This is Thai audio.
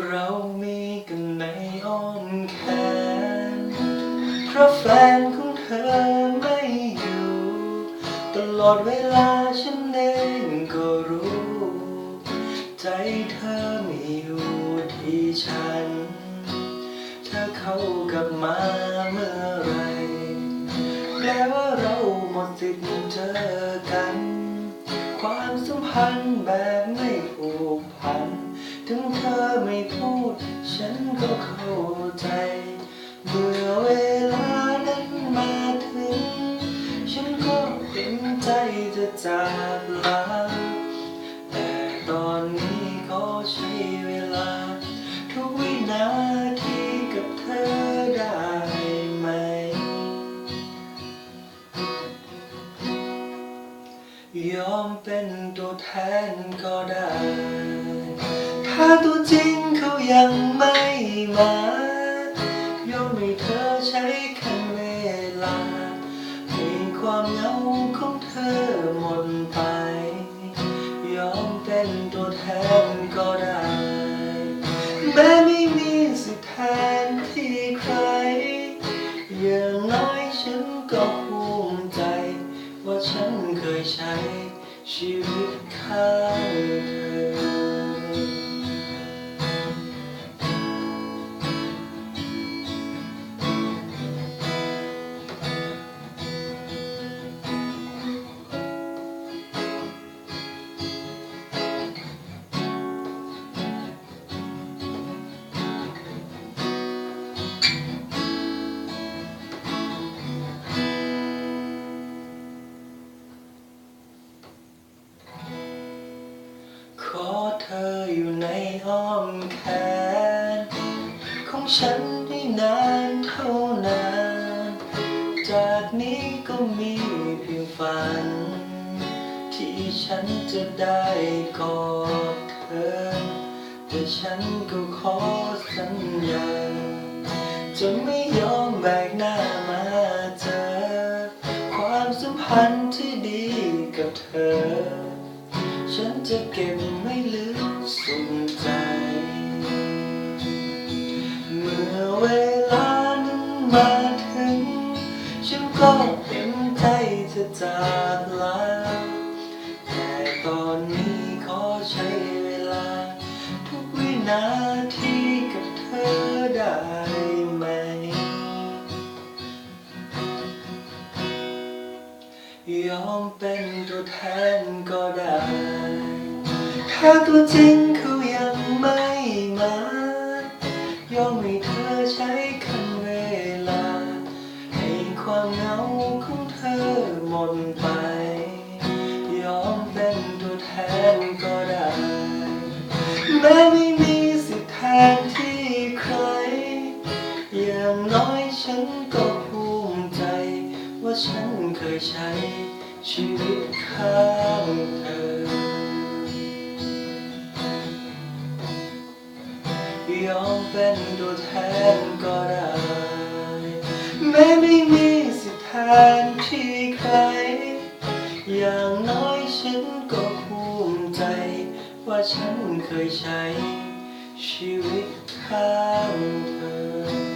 เรามีกันในอ้อมแขนเพราะแฟนของเธอไม่อยู่ ตลอดเวลาฉันเองก็รู้ ใจเธอไม่อยู่ที่ฉันเธอเขากลับมาเมื่อไรแปลว่าเราหมดสิทธิ์เจอกัน ความสัมพันธ์แบบ นาทีกับเธอได้ไหม ยอมเป็นตัวแทนก็ได้ ถ้าตัวจริงเขายังไม่มา ชี ฉันให้นานเท่านาน จากนี้ก็มีเพียงฝัน ที่ฉันจะได้กอดเธอแต่ฉันก็ขอสัญญา จะไม่ยอมแบกหน้ามาเจอ ความสัมพันธ์ที่ดีกับเธอ ฉันจะเก็บไม่ลึกสุดใจ ฉันก็เต็มใจจะจากลาแต่ตอนนี้ขอใช้เวลา ทุกวินาทีกับเธอได้ไหม ยอมเป็นตัวแทนก็ได้ ถ้าตัวจริงเขายังไม่มา ยอมให้เธอ หมดไป ยอมเป็นตัวแทนก็ได้แม้ไม่มีสิทธิ์แทนที่ใคร อย่างน้อยฉันก็ภูมิใจ ว่าฉันเคยใช้ชีวิตข้างเธอ ยอมเป็นตัวแทนก็ได้ นที่ใคร อย่างน้อยฉันก็ภูมิใจ ว่าฉันเคยใช้ชีวิตข้างเธอ